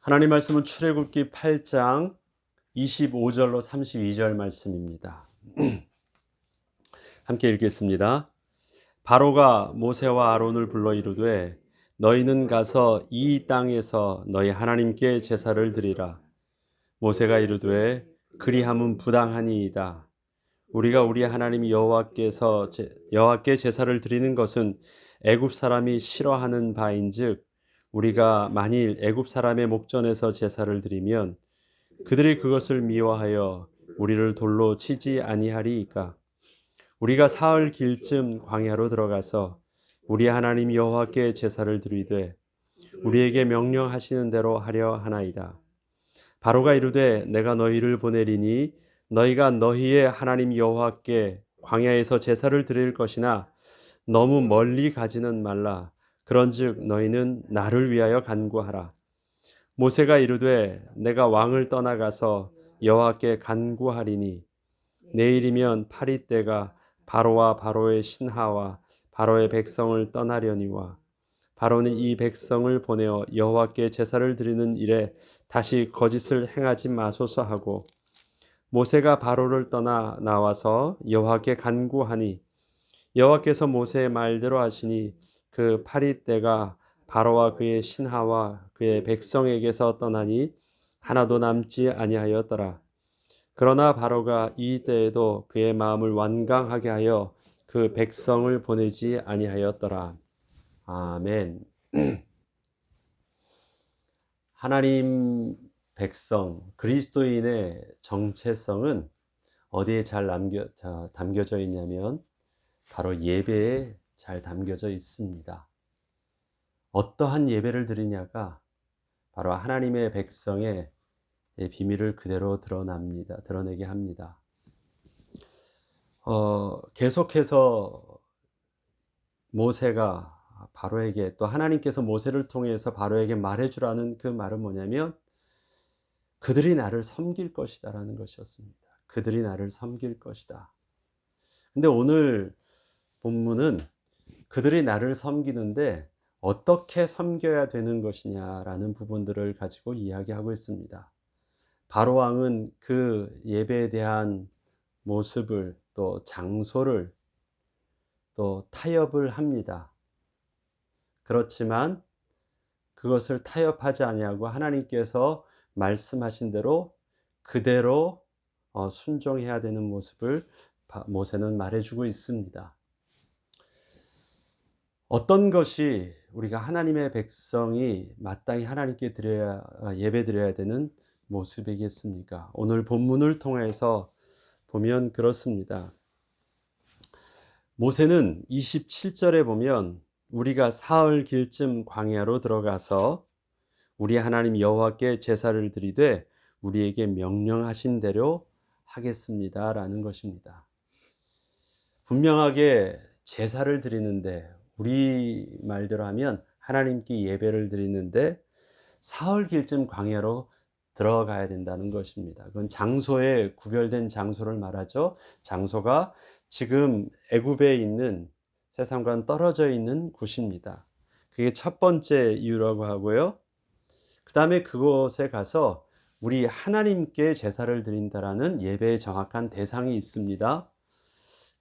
하나님 말씀은 출애굽기 8장 25절로 32절 말씀입니다. 함께 읽겠습니다. 바로가 모세와 아론을 불러 이르되 너희는 가서 이 땅에서 너희 하나님께 제사를 드리라. 모세가 이르되 그리함은 부당하니이다. 우리가 우리 하나님 여호와께서 제- 여호와께 제사를 드리는 것은 애굽 사람이 싫어하는 바인즉 우리가 만일 애굽 사람의 목전에서 제사를 드리면 그들이 그것을 미워하여 우리를 돌로 치지 아니하리이까? 우리가 사흘 길쯤 광야로 들어가서 우리 하나님 여호와께 제사를 드리되 우리에게 명령하시는 대로 하려 하나이다. 바로가 이르되 내가 너희를 보내리니 너희가 너희의 하나님 여호와께 광야에서 제사를 드릴 것이나 너무 멀리 가지는 말라 그런즉 너희는 나를 위하여 간구하라. 모세가 이르되 내가 왕을 떠나가서 여호와께 간구하리니 내일이면 파리 때가 바로와 바로의 신하와 바로의 백성을 떠나려니와 바로는 이 백성을 보내어 여호와께 제사를 드리는 일에 다시 거짓을 행하지 마소서 하고 모세가 바로를 떠나 나와서 여호와께 간구하니 여호와께서 모세의 말대로 하시니 그 파리 때가 바로와 그의 신하와 그의 백성에게서 떠나니 하나도 남지 아니하였더라. 그러나 바로가 이 때에도 그의 마음을 완강하게 하여 그 백성을 보내지 아니하였더라. 아멘. 하나님 백성 그리스도인의 정체성은 어디에 잘 남겨, 자, 담겨져 있냐면 바로 예배에 잘 담겨져 있습니다. 어떠한 예배를 드리냐가 바로 하나님의 백성의 비밀을 그대로 드러납니다. 드러내게 합니다. 어, 계속해서 모세가 바로에게 또 하나님께서 모세를 통해서 바로에게 말해주라는 그 말은 뭐냐면 그들이 나를 섬길 것이다라는 것이었습니다. 그들이 나를 섬길 것이다. 근데 오늘 본문은 그들이 나를 섬기는데 어떻게 섬겨야 되는 것이냐라는 부분들을 가지고 이야기하고 있습니다. 바로 왕은 그 예배에 대한 모습을 또 장소를 또 타협을 합니다. 그렇지만 그것을 타협하지 아니하고 하나님께서 말씀하신 대로 그대로 어, 순종해야 되는 모습을 모세는 말해주고 있습니다. 어떤 것이 우리가 하나님의 백성이 마땅히 하나님께 드려야 예배 드려야 되는 모습이겠습니까? 오늘 본문을 통해서 보면 그렇습니다. 모세는 27절에 보면 우리가 사흘 길쯤 광야로 들어가서 우리 하나님 여호와께 제사를 드리되 우리에게 명령하신 대로 하겠습니다라는 것입니다. 분명하게 제사를 드리는데 우리 말대로 하면 하나님께 예배를 드리는데 사흘 길쯤 광야로 들어가야 된다는 것입니다. 그건 장소에 구별된 장소를 말하죠. 장소가 지금 애굽에 있는 세상과는 떨어져 있는 곳입니다. 그게 첫 번째 이유라고 하고요. 그 다음에 그곳에 가서 우리 하나님께 제사를 드린다라는 예배의 정확한 대상이 있습니다.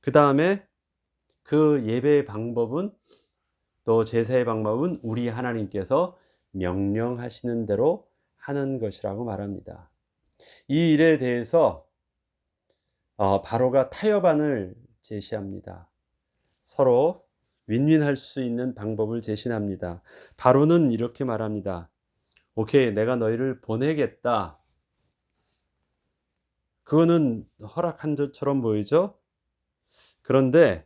그 다음에 그 예배의 방법은 또 제사의 방법은 우리 하나님께서 명령하시는 대로 하는 것이라고 말합니다. 이 일에 대해서 어, 바로가 타협안을 제시합니다. 서로 윈윈할 수 있는 방법을 제시합니다. 바로는 이렇게 말합니다. 오케이, 내가 너희를 보내겠다. 그거는 허락한 것처럼 보이죠? 그런데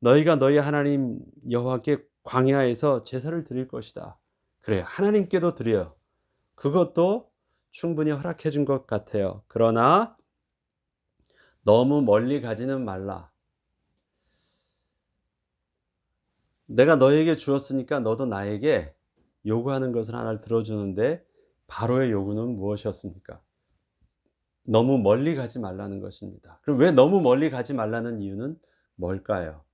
너희가 너희 하나님 여호와께 광야에서 제사를 드릴 것이다. 그래, 하나님께도 드려요. 그것도 충분히 허락해 준 것 같아요. 그러나 너무 멀리 가지는 말라. 내가 너에게 주었으니까 너도 나에게 요구하는 것을 하나를 들어주는데 바로의 요구는 무엇이었습니까? 너무 멀리 가지 말라는 것입니다. 그럼 왜 너무 멀리 가지 말라는 이유는 뭘까요?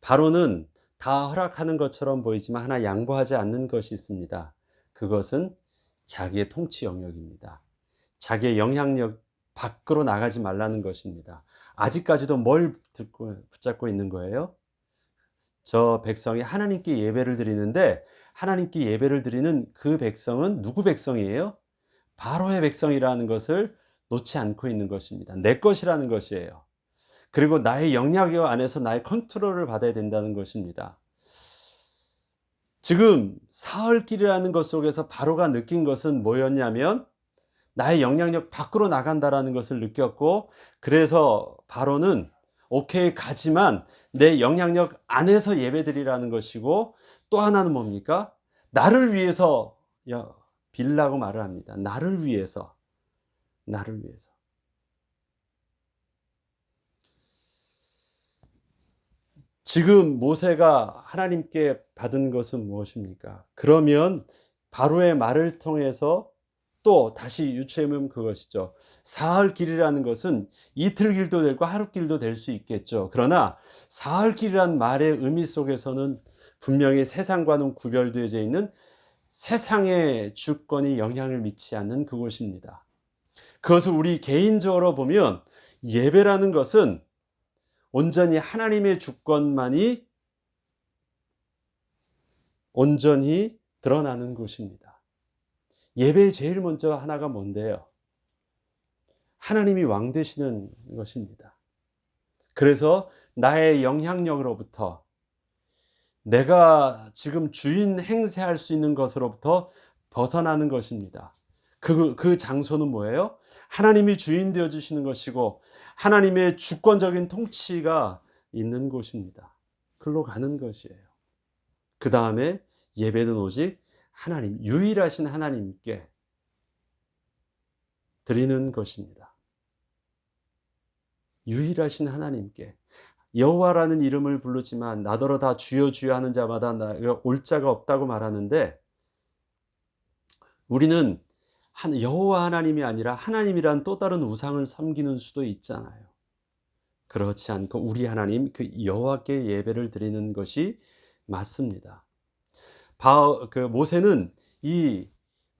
바로는 다 허락하는 것처럼 보이지만 하나 양보하지 않는 것이 있습니다. 그것은 자기의 통치 영역입니다. 자기의 영향력 밖으로 나가지 말라는 것입니다. 아직까지도 뭘 듣고 붙잡고 있는 거예요? 저 백성이 하나님께 예배를 드리는데 하나님께 예배를 드리는 그 백성은 누구 백성이에요? 바로의 백성이라는 것을 놓지 않고 있는 것입니다. 내 것이라는 것이에요. 그리고 나의 영향력 안에서 나의 컨트롤을 받아야 된다는 것입니다. 지금 사흘길이라는 것 속에서 바로가 느낀 것은 뭐였냐면 나의 영향력 밖으로 나간다라는 것을 느꼈고 그래서 바로는 오케이 가지만 내 영향력 안에서 예배드리라는 것이고 또 하나는 뭡니까? 나를 위해서 빌라고 말을 합니다. 나를 위해서 나를 위해서 지금 모세가 하나님께 받은 것은 무엇입니까? 그러면 바로의 말을 통해서 또 다시 유추해보면 그것이죠. 사흘 길이라는 것은 이틀 길도 되고 하루 길도 될 수 있겠죠. 그러나 사흘 길이란 말의 의미 속에서는 분명히 세상과는 구별되어져 있는 세상의 주권이 영향을 미치지 않는 그곳입니다. 그것을 우리 개인적으로 보면 예배라는 것은 온전히 하나님의 주권만이 온전히 드러나는 것입니다. 예배의 제일 먼저 하나가 뭔데요? 하나님이 왕 되시는 것입니다. 그래서 나의 영향력으로부터 내가 지금 주인 행세할 수 있는 것으로부터 벗어나는 것입니다. 그, 그 장소는 뭐예요? 하나님이 주인 되어 주시는 것이고 하나님의 주권적인 통치가 있는 곳입니다. 글로 가는 것이에요. 그 다음에 예배는 오직 하나님, 유일하신 하나님께 드리는 것입니다. 유일하신 하나님께 여호와라는 이름을 부르지만 나더러 다 주여 주여 하는 자마다 올 자가 없다고 말하는데 우리는 한 여호와 하나님이 아니라 하나님이란 또 다른 우상을 섬기는 수도 있잖아요. 그렇지 않고 우리 하나님 그 여호와께 예배를 드리는 것이 맞습니다. 바, 그 모세는 이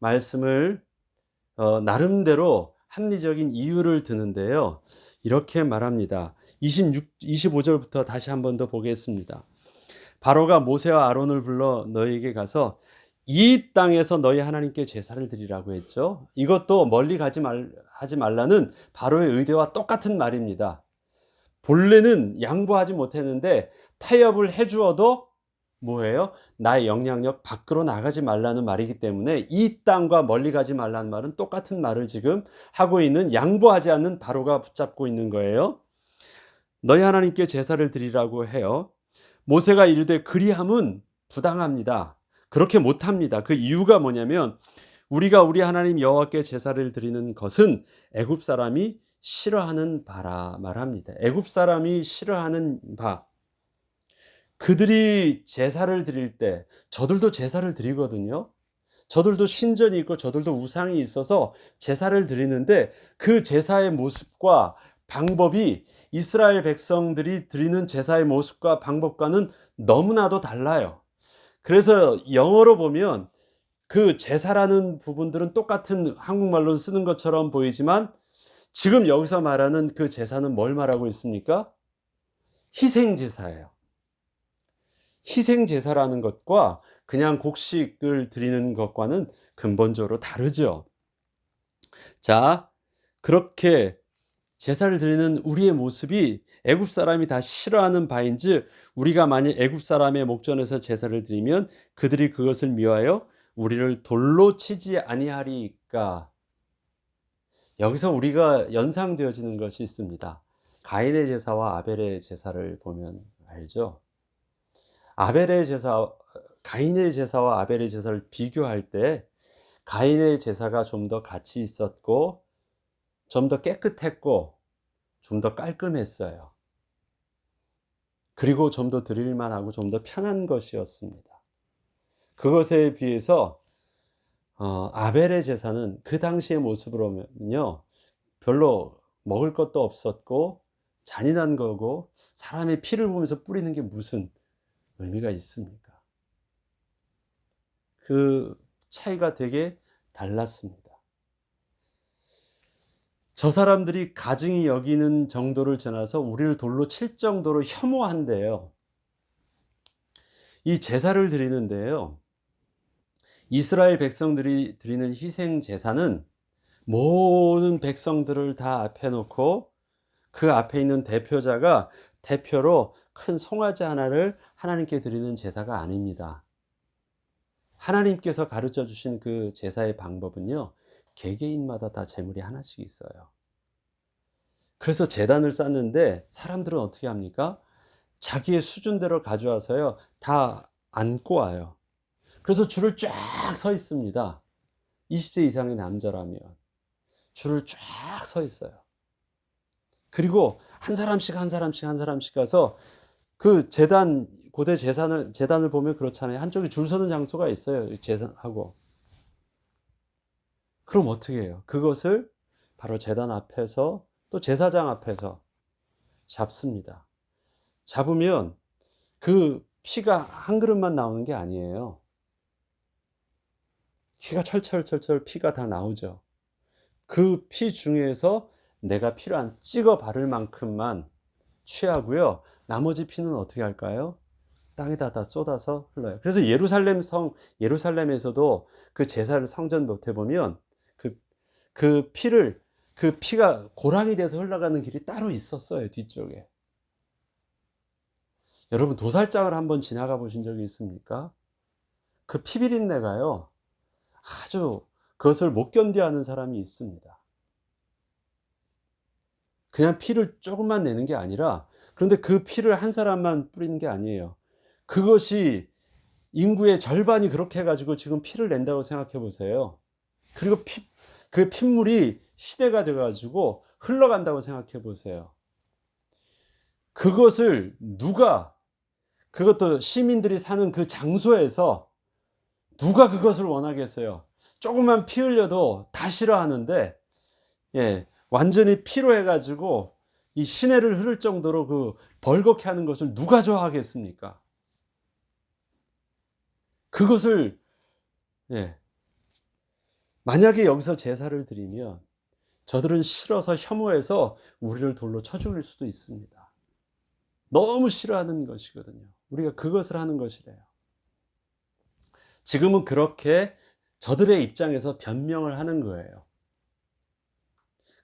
말씀을 어, 나름대로 합리적인 이유를 드는데요. 이렇게 말합니다. 26, 25절부터 다시 한 번 더 보겠습니다. 바로가 모세와 아론을 불러 너에게 가서 이 땅에서 너희 하나님께 제사를 드리라고 했죠. 이것도 멀리 가지 말, 하지 말라는 바로의 의대와 똑같은 말입니다. 본래는 양보하지 못했는데 타협을 해주어도 뭐예요? 나의 영향력 밖으로 나가지 말라는 말이기 때문에 이 땅과 멀리 가지 말라는 말은 똑같은 말을 지금 하고 있는 양보하지 않는 바로가 붙잡고 있는 거예요. 너희 하나님께 제사를 드리라고 해요. 모세가 이르되 그리함은 부당합니다. 그렇게 못합니다. 그 이유가 뭐냐면 우리가 우리 하나님 여호와께 제사를 드리는 것은 애굽 사람이 싫어하는 바라 말합니다. 애굽 사람이 싫어하는 바. 그들이 제사를 드릴 때 저들도 제사를 드리거든요. 저들도 신전이 있고 저들도 우상이 있어서 제사를 드리는데 그 제사의 모습과 방법이 이스라엘 백성들이 드리는 제사의 모습과 방법과는 너무나도 달라요. 그래서 영어로 보면 그 제사라는 부분들은 똑같은 한국말로 쓰는 것처럼 보이지만 지금 여기서 말하는 그 제사는 뭘 말하고 있습니까? 희생제사예요. 희생제사라는 것과 그냥 곡식을 드리는 것과는 근본적으로 다르죠. 자, 그렇게 제사를 드리는 우리의 모습이 애굽 사람이 다 싫어하는 바인즉 우리가 만약 애굽 사람의 목전에서 제사를 드리면 그들이 그것을 미워하여 우리를 돌로 치지 아니하리까. 여기서 우리가 연상되어지는 것이 있습니다. 가인의 제사와 아벨의 제사를 보면 알죠. 아벨의 제사, 가인의 제사와 아벨의 제사를 비교할 때 가인의 제사가 좀 더 가치 있었고 좀 더 깨끗했고 좀 더 깔끔했어요. 그리고 좀 더 드릴만하고 좀 더 편한 것이었습니다. 그것에 비해서 어, 아벨의 제사는 그 당시의 모습으로면요 별로 먹을 것도 없었고 잔인한 거고 사람의 피를 보면서 뿌리는 게 무슨 의미가 있습니까? 그 차이가 되게 달랐습니다. 저 사람들이 가증이 여기는 정도를 지나서 우리를 돌로 칠 정도로 혐오한대요. 이 제사를 드리는데요. 이스라엘 백성들이 드리는 희생 제사는 모든 백성들을 다 앞에 놓고 그 앞에 있는 대표자가 대표로 큰 송아지 하나를 하나님께 드리는 제사가 아닙니다. 하나님께서 가르쳐 주신 그 제사의 방법은요, 개개인마다 다 제물이 하나씩 있어요. 그래서 재단을 쌓는데 사람들은 어떻게 합니까? 자기의 수준대로 가져와서요, 다 안고 와요. 그래서 줄을 쫙 서 있습니다. 20세 이상의 남자라면. 줄을 쫙 서 있어요. 그리고 한 사람씩 한 사람씩 한 사람씩 가서 그 재단 고대 재산을 재단을 보면 그렇잖아요. 한쪽에 줄 서는 장소가 있어요. 재산하고. 그럼 어떻게 해요? 그것을 바로 재단 앞에서 또 제사장 앞에서 잡습니다. 잡으면 그 피가 한 그릇만 나오는 게 아니에요. 피가 철철철철 피가 다 나오죠. 그 피 중에서 내가 필요한 찍어 바를 만큼만 취하고요. 나머지 피는 어떻게 할까요? 땅에다 다 쏟아서 흘러요. 그래서 예루살렘 성, 예루살렘에서도 그 제사를 성전 못해 보면 그, 그 피를, 그 피가 고랑이 돼서 흘러가는 길이 따로 있었어요. 뒤쪽에. 여러분, 도살장을 한번 지나가 보신 적이 있습니까? 그 피비린내가요. 아주 그것을 못 견디하는 사람이 있습니다. 그냥 피를 조금만 내는 게 아니라 그런데 그 피를 한 사람만 뿌리는 게 아니에요. 그것이 인구의 절반이 그렇게 해가지고 지금 피를 낸다고 생각해 보세요. 그리고 피, 그 핏물이 시대가 돼가지고 흘러간다고 생각해 보세요. 그것을 누가, 그것도 시민들이 사는 그 장소에서 누가 그것을 원하겠어요? 조금만 피 흘려도 다 싫어하는데, 예, 완전히 피로 해가지고 이 시내를 흐를 정도로 그 벌겋게 하는 것을 누가 좋아하겠습니까? 그것을, 예, 만약에 여기서 제사를 드리면 저들은 싫어서 혐오해서 우리를 돌로 쳐 죽일 수도 있습니다. 너무 싫어하는 것이거든요. 우리가 그것을 하는 것이래요. 지금은 그렇게 저들의 입장에서 변명을 하는 거예요.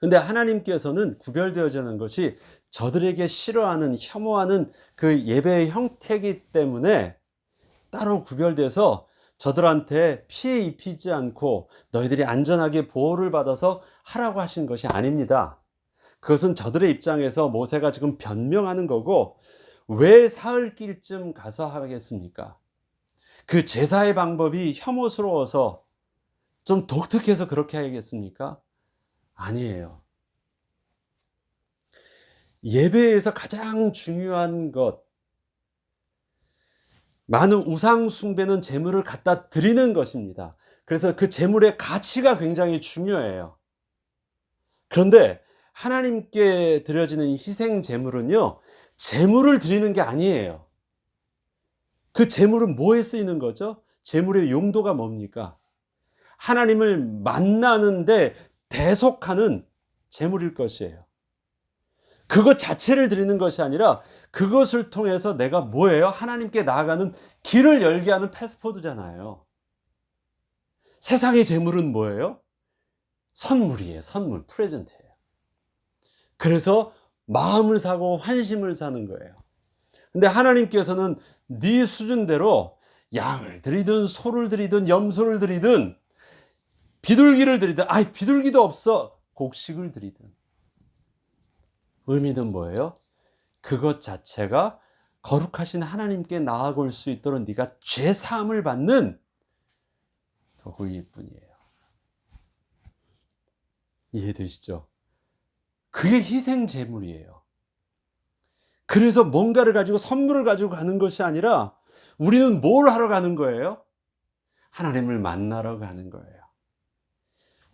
근데 하나님께서는 구별되어지는 것이 저들에게 싫어하는, 혐오하는 그 예배의 형태이기 때문에 따로 구별돼서 저들한테 피해 입히지 않고 너희들이 안전하게 보호를 받아서 하라고 하신 것이 아닙니다. 그것은 저들의 입장에서 모세가 지금 변명하는 거고 왜 사흘길쯤 가서 하겠습니까? 그 제사의 방법이 혐오스러워서 좀 독특해서 그렇게 하겠습니까? 아니에요. 예배에서 가장 중요한 것, 많은 우상 숭배는 재물을 갖다 드리는 것입니다. 그래서 그 재물의 가치가 굉장히 중요해요. 그런데 하나님께 드려지는 희생 재물은요, 재물을 드리는 게 아니에요. 그 재물은 뭐에 쓰이는 거죠? 재물의 용도가 뭡니까? 하나님을 만나는데 대속하는 재물일 것이에요. 그것 자체를 드리는 것이 아니라 그것을 통해서 내가 뭐예요? 하나님께 나아가는 길을 열게 하는 패스포드잖아요. 세상의 재물은 뭐예요? 선물이에요. 선물, 프레젠트예요. 그래서 마음을 사고 환심을 사는 거예요. 근데 하나님께서는 네 수준대로 양을 드리든 소를 드리든 염소를 드리든 비둘기를 드리든 아이 비둘기도 없어 곡식을 드리든 의미는 뭐예요? 그것 자체가 거룩하신 하나님께 나아갈 수 있도록 네가 죄 사함을 받는 도구일 뿐이에요. 이해되시죠? 그게 희생 제물이에요. 그래서 뭔가를 가지고 선물을 가지고 가는 것이 아니라 우리는 뭘 하러 가는 거예요? 하나님을 만나러 가는 거예요.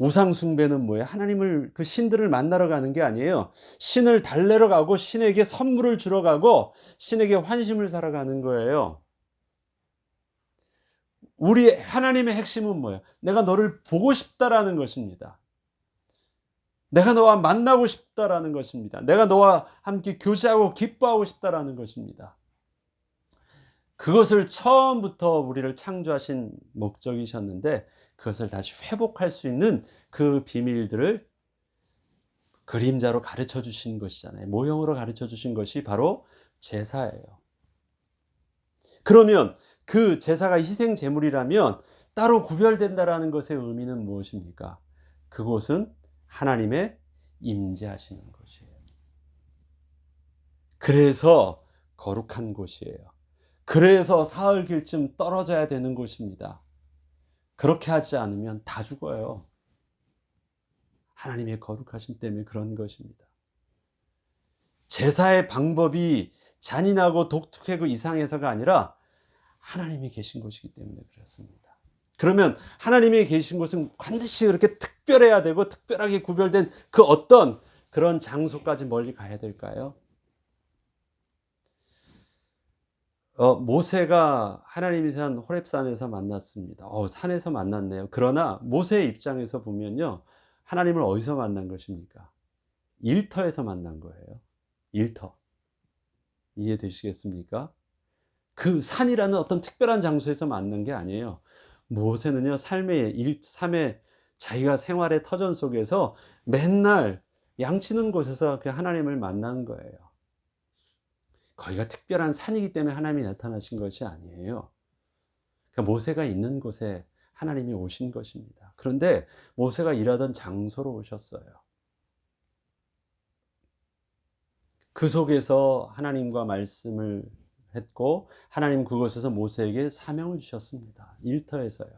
우상 숭배는 뭐예요? 하나님을, 그 신들을 만나러 가는 게 아니에요. 신을 달래러 가고, 신에게 선물을 주러 가고, 신에게 환심을 사러 가는 거예요. 우리 하나님의 핵심은 뭐예요? 내가 너를 보고 싶다라는 것입니다. 내가 너와 만나고 싶다라는 것입니다. 내가 너와 함께 교제하고 기뻐하고 싶다라는 것입니다. 그것을 처음부터 우리를 창조하신 목적이셨는데 그것을 다시 회복할 수 있는 그 비밀들을 그림자로 가르쳐 주신 것이잖아요. 모형으로 가르쳐 주신 것이 바로 제사예요. 그러면 그 제사가 희생 제물이라면 따로 구별된다라는 것의 의미는 무엇입니까? 그곳은 하나님의 임재하시는 곳이에요. 그래서 거룩한 곳이에요. 그래서 사흘 길쯤 떨어져야 되는 곳입니다. 그렇게 하지 않으면 다 죽어요. 하나님의 거룩하심 때문에 그런 것입니다. 제사의 방법이 잔인하고 독특하고 이상해서가 아니라 하나님이 계신 곳이기 때문에 그렇습니다. 그러면 하나님이 계신 곳은 반드시 그렇게 특별해야 되고 특별하게 구별된 그 어떤 그런 장소까지 멀리 가야 될까요? 어, 모세가 하나님이 산 호렙산에서 만났습니다. 어, 산에서 만났네요. 그러나 모세의 입장에서 보면요. 하나님을 어디서 만난 것입니까? 일터에서 만난 거예요. 일터. 이해되시겠습니까? 그 산이라는 어떤 특별한 장소에서 만난 게 아니에요. 모세는요, 삶의 일, 삶의 자기가 생활의 터전 속에서 맨날 양치는 곳에서 그 하나님을 만난 거예요. 거기가 특별한 산이기 때문에 하나님이 나타나신 것이 아니에요. 그러니까 모세가 있는 곳에 하나님이 오신 것입니다. 그런데 모세가 일하던 장소로 오셨어요. 그 속에서 하나님과 말씀을 했고 하나님 그곳에서 모세에게 사명을 주셨습니다. 일터에서요.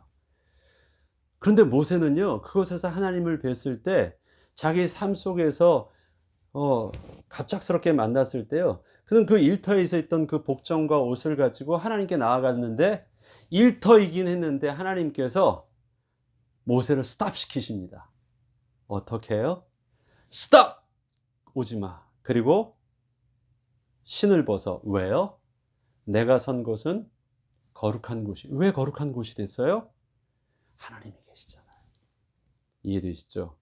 그런데 모세는요 그곳에서 하나님을 뵀을 때 자기 삶 속에서 어, 갑작스럽게 만났을 때요. 그는 그 일터에서 있던 그 복정과 옷을 가지고 하나님께 나아갔는데 일터이긴 했는데 하나님께서 모세를 스탑 시키십니다. 어떻게 해요? 스탑! 오지 마. 그리고 신을 벗어. 왜요? 내가 선 곳은 거룩한 곳이. 왜 거룩한 곳이 됐어요? 하나님이 계시잖아요. 이해되시죠?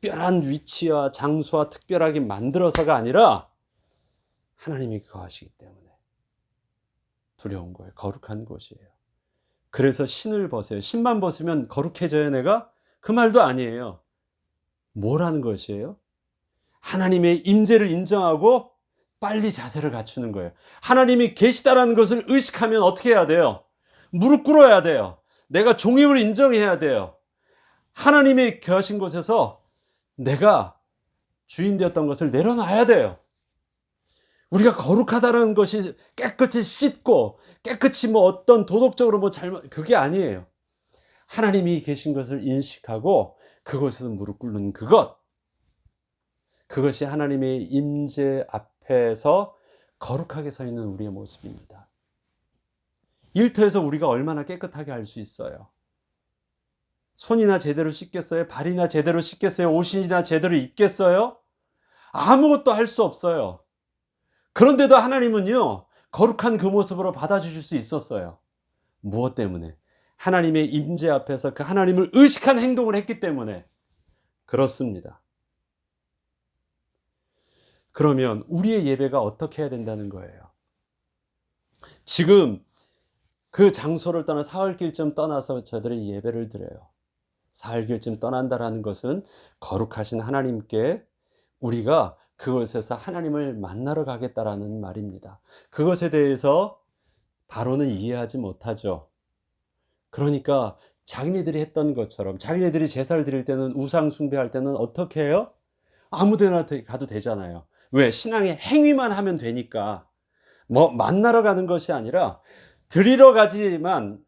특별한 위치와 장소와 특별하게 만들어서가 아니라 하나님이 거하시기 때문에 두려운 거예요. 거룩한 곳이에요. 그래서 신을 벗어요. 신만 벗으면 거룩해져요, 내가? 그 말도 아니에요. 뭐라는 것이에요? 하나님의 임재를 인정하고 빨리 자세를 갖추는 거예요. 하나님이 계시다라는 것을 의식하면 어떻게 해야 돼요? 무릎 꿇어야 돼요. 내가 종임을 인정해야 돼요. 하나님이 계신 곳에서 내가 주인 되었던 것을 내려놔야 돼요. 우리가 거룩하다는 것이 깨끗이 씻고 깨끗이 뭐 어떤 도덕적으로 뭐 잘못 그게 아니에요. 하나님이 계신 것을 인식하고 그곳에서 무릎 꿇는 그것 그것이 하나님의 임재 앞에서 거룩하게 서 있는 우리의 모습입니다. 일터에서 우리가 얼마나 깨끗하게 할 수 있어요? 손이나 제대로 씻겠어요? 발이나 제대로 씻겠어요? 옷이나 제대로 입겠어요? 아무것도 할 수 없어요. 그런데도 하나님은요, 거룩한 그 모습으로 받아주실 수 있었어요. 무엇 때문에? 하나님의 임재 앞에서 그 하나님을 의식한 행동을 했기 때문에 그렇습니다. 그러면 우리의 예배가 어떻게 해야 된다는 거예요? 지금 그 장소를 떠나 사흘길쯤 떠나서 저들이 예배를 드려요. 사흘길쯤 떠난다라는 것은 거룩하신 하나님께 우리가 그곳에서 하나님을 만나러 가겠다라는 말입니다. 그것에 대해서 바로는 이해하지 못하죠. 그러니까 자기네들이 했던 것처럼 자기네들이 제사를 드릴 때는 우상 숭배할 때는 어떻게 해요? 아무 데나 가도 되잖아요. 왜? 신앙의 행위만 하면 되니까. 뭐 만나러 가는 것이 아니라 드리러 가지만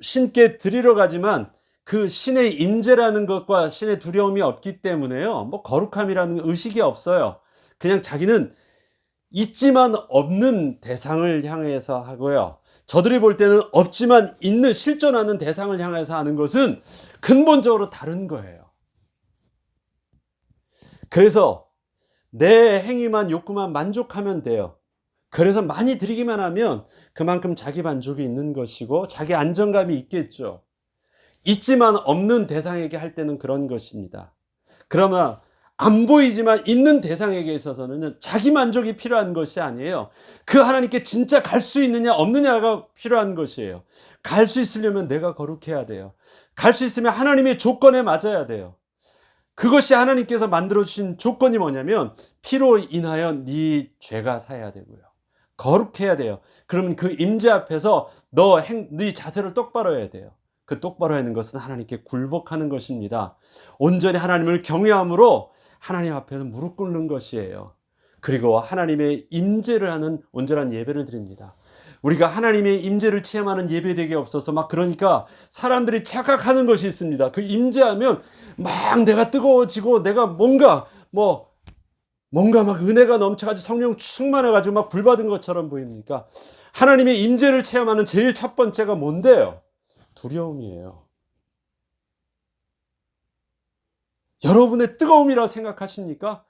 신께 드리러 가지만 그 신의 임재라는 것과 신의 두려움이 없기 때문에요. 뭐 거룩함이라는 의식이 없어요. 그냥 자기는 있지만 없는 대상을 향해서 하고요. 저들이 볼 때는 없지만 있는 실존하는 대상을 향해서 하는 것은 근본적으로 다른 거예요. 그래서 내 행위만 욕구만 만족하면 돼요. 그래서 많이 드리기만 하면 그만큼 자기 만족이 있는 것이고 자기 안정감이 있겠죠. 있지만 없는 대상에게 할 때는 그런 것입니다. 그러면 안 보이지만 있는 대상에게 있어서는 자기 만족이 필요한 것이 아니에요. 그 하나님께 진짜 갈 수 있느냐 없느냐가 필요한 것이에요. 갈 수 있으려면 내가 거룩해야 돼요. 갈 수 있으면 하나님의 조건에 맞아야 돼요. 그것이 하나님께서 만들어 주신 조건이 뭐냐면 피로 인하여 네 죄가 사야 되고요. 거룩해야 돼요. 그러면 그 임재 앞에서 너 행, 네 자세를 똑바로 해야 돼요. 그 똑바로 하는 것은 하나님께 굴복하는 것입니다. 온전히 하나님을 경외함으로 하나님 앞에서 무릎 꿇는 것이에요. 그리고 하나님의 임재를 하는 온전한 예배를 드립니다. 우리가 하나님의 임재를 체험하는 예배되게 없어서 막 그러니까 사람들이 착각하는 것이 있습니다. 그 임재하면 막 내가 뜨거워지고 내가 뭔가 뭐 뭔가 막 은혜가 넘쳐가지고 성령 충만해가지고 막 불받은 것처럼 보입니까? 하나님의 임재를 체험하는 제일 첫 번째가 뭔데요? 두려움이에요. 여러분의 뜨거움이라 생각하십니까?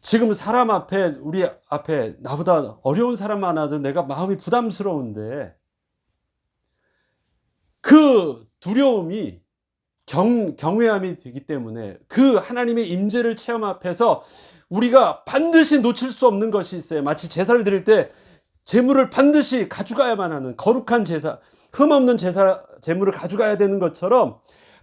지금 사람 앞에, 우리 앞에 나보다 어려운 사람 많아도 내가 마음이 부담스러운데 그 두려움이 경, 경외함이 되기 때문에 그 하나님의 임재를 체험 앞에서 우리가 반드시 놓칠 수 없는 것이 있어요. 마치 제사를 드릴 때 제물을 반드시 가져가야만 하는 거룩한 제사, 흠 없는 제사, 제물을 가져가야 되는 것처럼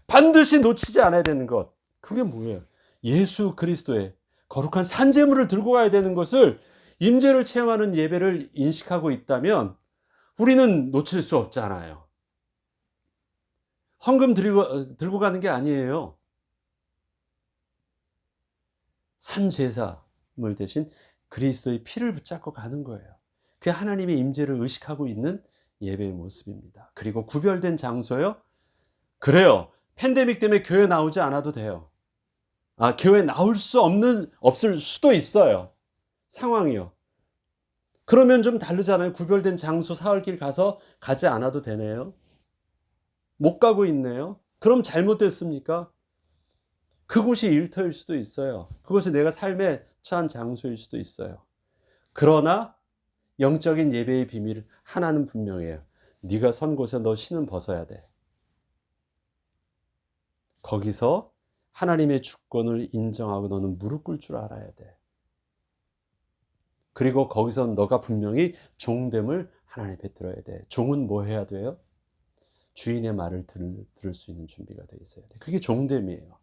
반드시 놓치지 않아야 되는 것. 그게 뭐예요? 예수 그리스도의 거룩한 산제물을 들고 가야 되는 것을 임재를 체험하는 예배를 인식하고 있다면 우리는 놓칠 수 없잖아요. 헌금 들고, 들고 가는 게 아니에요. 산제사물 대신 그리스도의 피를 붙잡고 가는 거예요. 그게 하나님의 임재를 의식하고 있는 예배의 모습입니다. 그리고 구별된 장소요? 그래요. 팬데믹 때문에 교회 나오지 않아도 돼요. 아, 교회 나올 수 없는, 없을 수도 있어요. 상황이요. 그러면 좀 다르잖아요. 구별된 장소 사흘길 가서 가지 않아도 되네요. 못 가고 있네요. 그럼 잘못됐습니까? 그곳이 일터일 수도 있어요. 그것이 내가 삶에 처한 장소일 수도 있어요. 그러나 영적인 예배의 비밀 하나는 분명해요. 네가 선 곳에 너 신은 벗어야 돼. 거기서 하나님의 주권을 인정하고 너는 무릎 꿇을 줄 알아야 돼. 그리고 거기서 너가 분명히 종됨을 하나님 앞에 들어야 돼. 종은 뭐 해야 돼요? 주인의 말을 들, 들을 수 있는 준비가 되어 있어야 돼. 그게 종됨이에요.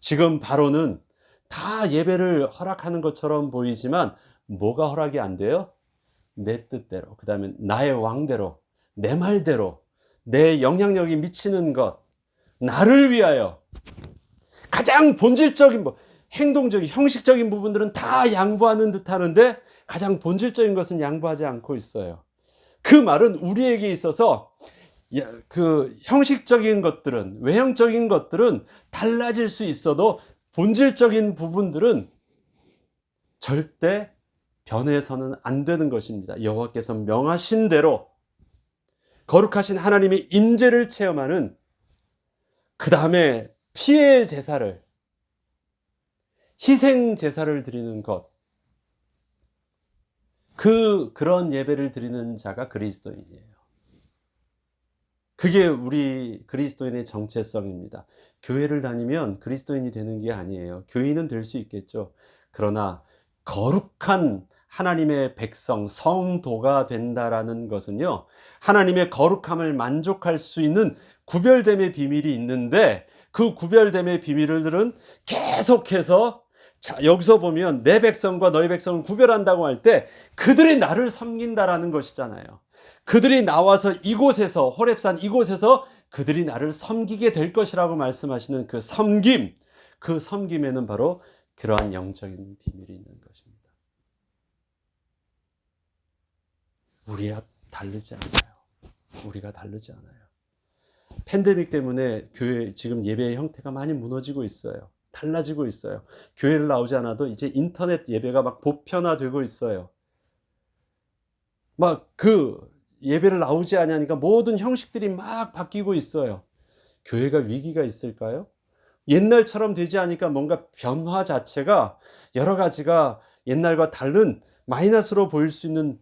지금 바로는 다 예배를 허락하는 것처럼 보이지만 뭐가 허락이 안 돼요? 내 뜻대로, 그 다음에 나의 왕대로, 내 말대로, 내 영향력이 미치는 것, 나를 위하여 가장 본질적인 뭐 행동적인 형식적인 부분들은 다 양보하는 듯 하는데 가장 본질적인 것은 양보하지 않고 있어요. 그 말은 우리에게 있어서 그 형식적인 것들은 외형적인 것들은 달라질 수 있어도 본질적인 부분들은 절대 변해서는 안 되는 것입니다. 여호와께서 명하신 대로 거룩하신 하나님의 임재를 체험하는 그 다음에 피해 제사를 희생 제사를 드리는 것. 그 그런 예배를 드리는 자가 그리스도인이에요. 그게 우리 그리스도인의 정체성입니다. 교회를 다니면 그리스도인이 되는 게 아니에요. 교인은 될 수 있겠죠. 그러나 거룩한 하나님의 백성, 성도가 된다라는 것은요, 하나님의 거룩함을 만족할 수 있는 구별됨의 비밀이 있는데, 그 구별됨의 비밀들은 계속해서 자, 여기서 보면 내 백성과 너희 백성을 구별한다고 할 때 그들이 나를 섬긴다라는 것이잖아요. 그들이 나와서 이곳에서 호랩산 이곳에서 그들이 나를 섬기게 될 것이라고 말씀하시는 그 섬김, 그 섬김에는 바로 그러한 영적인 비밀이 있는 것입니다. 우리가 다르지 않아요. 우리가 다르지 않아요. 팬데믹 때문에 교회 지금 예배의 형태가 많이 무너지고 있어요. 달라지고 있어요. 교회를 나오지 않아도 이제 인터넷 예배가 막 보편화되고 있어요. 막 그 예배를 나오지 않으니까 모든 형식들이 막 바뀌고 있어요. 교회가 위기가 있을까요? 옛날처럼 되지 않으니까 뭔가 변화 자체가 여러 가지가 옛날과 다른 마이너스로 보일 수 있는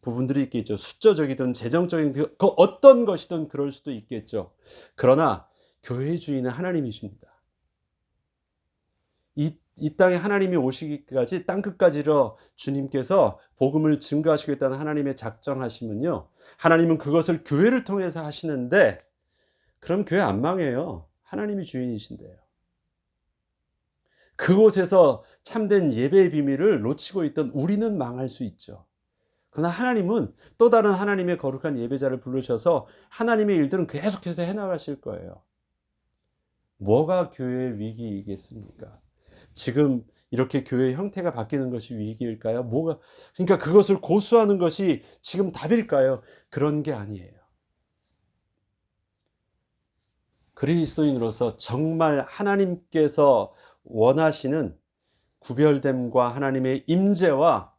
부분들이 있겠죠. 숫자적이든 재정적인 그그 어떤 것이든 그럴 수도 있겠죠. 그러나 교회의 주인은 하나님이십니다. 이, 이 땅에 하나님이 오시기까지 땅 끝까지로 주님께서 복음을 증거하시겠다는 하나님의 작정하시면요. 하나님은 그것을 교회를 통해서 하시는데 그럼 교회 안 망해요. 하나님이 주인이신데요. 그곳에서 참된 예배의 비밀을 놓치고 있던 우리는 망할 수 있죠. 그러나 하나님은 또 다른 하나님의 거룩한 예배자를 부르셔서 하나님의 일들은 계속해서 해나가실 거예요. 뭐가 교회의 위기이겠습니까? 지금 이렇게 교회 형태가 바뀌는 것이 위기일까요? 뭐가 그러니까 그것을 고수하는 것이 지금 답일까요? 그런 게 아니에요. 그리스도인으로서 정말 하나님께서 원하시는 구별됨과 하나님의 임재와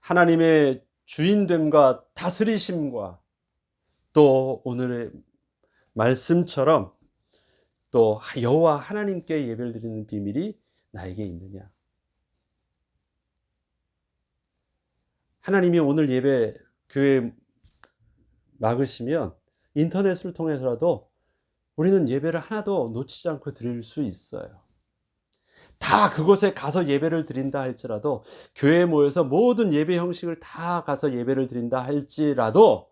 하나님의 주인됨과 다스리심과 또 오늘의 말씀처럼 또 여호와 하나님께 예배를 드리는 비밀이 나에게 있느냐? 하나님이 오늘 예배 교회 막으시면 인터넷을 통해서라도 우리는 예배를 하나도 놓치지 않고 드릴 수 있어요. 다 그곳에 가서 예배를 드린다 할지라도 교회에 모여서 모든 예배 형식을 다 가서 예배를 드린다 할지라도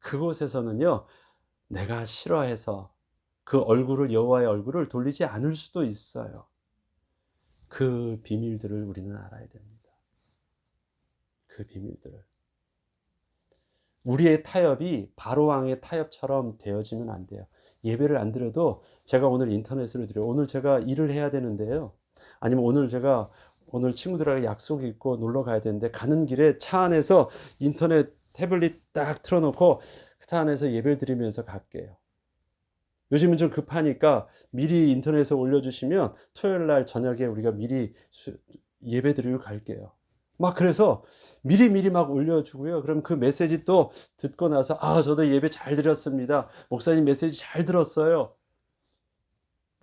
그곳에서는요 내가 싫어해서 그 얼굴을 여호와의 얼굴을 돌리지 않을 수도 있어요. 그 비밀들을 우리는 알아야 됩니다. 그 비밀들을 우리의 타협이 바로 왕의 타협처럼 되어지면 안 돼요. 예배를 안 드려도 제가 오늘 인터넷으로 드려요. 오늘 제가 일을 해야 되는데요. 아니면 오늘 제가 오늘 친구들하고 약속이 있고 놀러 가야 되는데 가는 길에 차 안에서 인터넷 태블릿 딱 틀어놓고 그차 안에서 예배를 드리면서 갈게요. 요즘은 좀 급하니까 미리 인터넷에 올려주시면 토요일 날 저녁에 우리가 미리 예배 드리고 갈게요. 막 그래서 미리 미리 막 올려주고요. 그럼 그 메시지 또 듣고 나서 아 저도 예배 잘 드렸습니다. 목사님 메시지 잘 들었어요.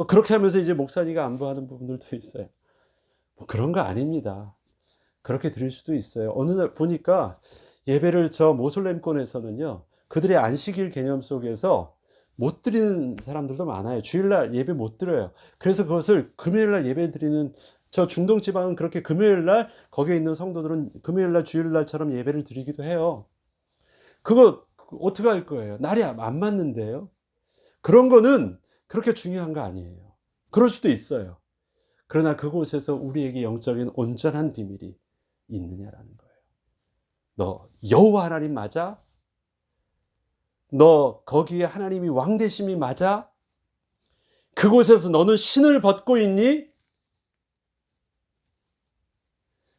뭐 그렇게 하면서 이제 목사님가 안부하는 부분들도 있어요. 뭐 그런 거 아닙니다. 그렇게 드릴 수도 있어요. 어느 날 보니까 예배를 저 모슬렘권에서는요. 그들의 안식일 개념 속에서 못 드리는 사람들도 많아요. 주일날 예배 못 드려요. 그래서 그것을 금요일날 예배 드리는 저 중동 지방은 그렇게 금요일날 거기에 있는 성도들은 금요일날 주일날처럼 예배를 드리기도 해요. 그거 어떻게 할 거예요? 날이 안 맞는데요. 그런 거는 그렇게 중요한 거 아니에요. 그럴 수도 있어요. 그러나 그곳에서 우리에게 영적인 온전한 비밀이 있느냐라는 거예요. 너 여호와 하나님 맞아? 너 거기에 하나님이 왕 되심이 맞아? 그곳에서 너는 신을 벗고 있니?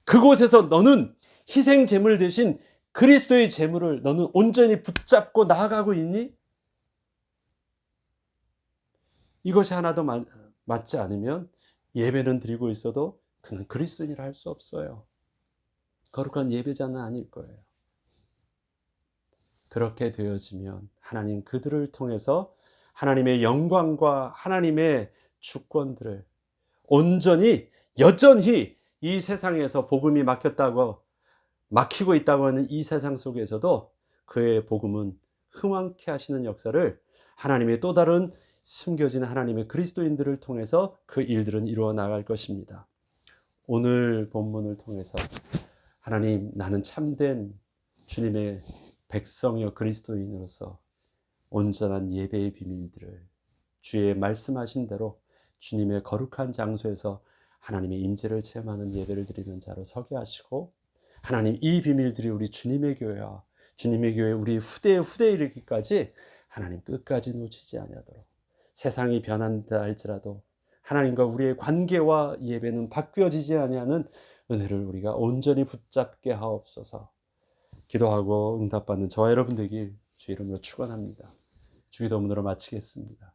그곳에서 너는 희생 제물 대신 그리스도의 제물을 너는 온전히 붙잡고 나아가고 있니? 이것이 하나도 맞지 않으면 예배는 드리고 있어도 그는 그리스도인이라 할 수 없어요. 거룩한 예배자는 아닐 거예요. 그렇게 되어지면 하나님 그들을 통해서 하나님의 영광과 하나님의 주권들을 온전히 여전히 이 세상에서 복음이 막혔다고 막히고 있다고 하는 이 세상 속에서도 그의 복음은 흥왕케 하시는 역사를 하나님의 또 다른 숨겨진 하나님의 그리스도인들을 통해서 그 일들은 이루어 나갈 것입니다. 오늘 본문을 통해서 하나님 나는 참된 주님의 백성이여 그리스도인으로서 온전한 예배의 비밀들을 주의 말씀하신 대로 주님의 거룩한 장소에서 하나님의 임재를 체험하는 예배를 드리는 자로 서게 하시고 하나님 이 비밀들이 우리 주님의 교회와 주님의 교회 우리 후대 후대 이르기까지 하나님 끝까지 놓치지 아니하도록 세상이 변한다 할지라도 하나님과 우리의 관계와 예배는 바뀌어지지 아니하는 은혜를 우리가 온전히 붙잡게 하옵소서. 기도하고 응답받는 저와 여러분 되길 주 이름으로 축원합니다. 주기도문으로 마치겠습니다.